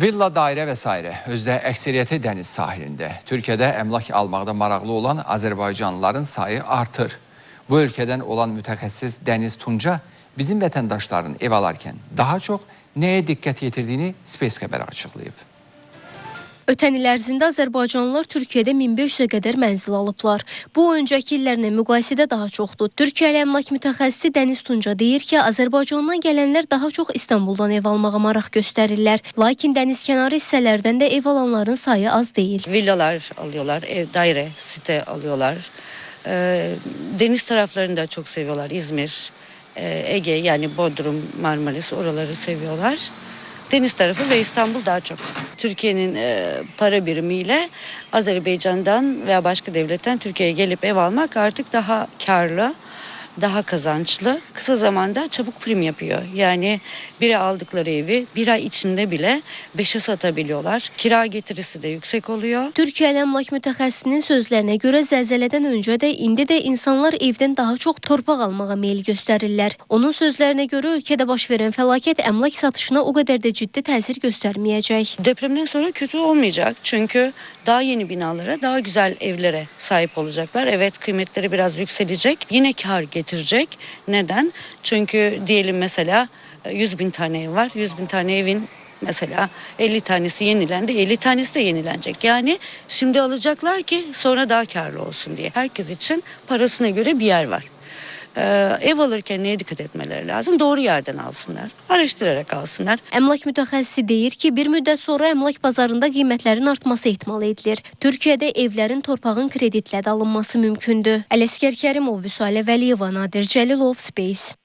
Villa, dairə və s. özdə əksəriyyəti dəniz sahilində. Türkiyədə əmlak almaqda maraqlı olan Azərbaycanlıların sayı artır. Bu ölkədən olan mütəxəssis Dəniz Tunca bizim vətəndaşların ev alarkən daha çox nəyə diqqət yetirdiyini Space xəbəri açıqlayıb. Ötən il ərzində Azərbaycanlılar Türkiyədə 1500-ə qədər mənzil alıblar. Bu öncəki illərlə müqayisədə daha çoxdur. Türkiyəli əmlak mütəxəssisi Dəniz Tunca deyir ki, Azərbaycandan gələnlər daha çox İstanbuldan ev almağa maraq göstərirlər. Lakin dənizkənarı hissələrdən də ev alanların sayı az deyil. villalar alıyorlar, ev daire, site alıyorlar. Ee, deniz taraflarını da çok seviyorlar. İzmir, e, Ege yani Bodrum, Marmaris oraları seviyorlar. Deniz tarafı ve İstanbul daha çok. Türkiye'nin e, para birimiyle Azerbaycan'dan veya başka devletten Türkiye'ye gelip ev almak artık daha karlı, daha kazançlı. Kısa zamanda çabuk prim yapıyor. Yani biri aldıkları evi bir ay içinde bile beşe satabiliyorlar. Kira getirisi de yüksek oluyor. Türkiyəli əmlak mütəxəssisinin sözlərinə görə zəlzələdən öncə də indi də insanlar evdən daha çox torpaq almağa meyil göstərirlər. Onun sözlərinə görə ölkədə baş verən fəlakət əmlak satışına o qədər də ciddi təsir göstərməyəcək. Depremden sonra kötü olmayacak. Çünkü daha yeni binalara, daha güzel evlere sahip olacaklar. Evet kıymetleri biraz yükselecek. Yine kar getirecek. Neden? Çünkü diyelim mesela e, 100 bin tane ev var. 100 bin tane evin mesela 50 tanesi yenilendi. 50 tanesi de yenilenecek. Yani şimdi alacaklar ki sonra daha karlı olsun diye. Herkes için parasına göre bir yer var. Ev alırken neye dikkat etmeleri lazım? Doğru yerden alsınlar. Araştırarak alsınlar. Əmlak mütəxəssisi deyir ki, bir müddət sonra əmlak bazarında qiymətlərin artması ehtimal edilir. Türkiyədə evlərin torpağın kreditlə də alınması mümkündür. Ələsgər Kərimov, Vüsalə Vəliyeva, Nadir Cəlilov, Space.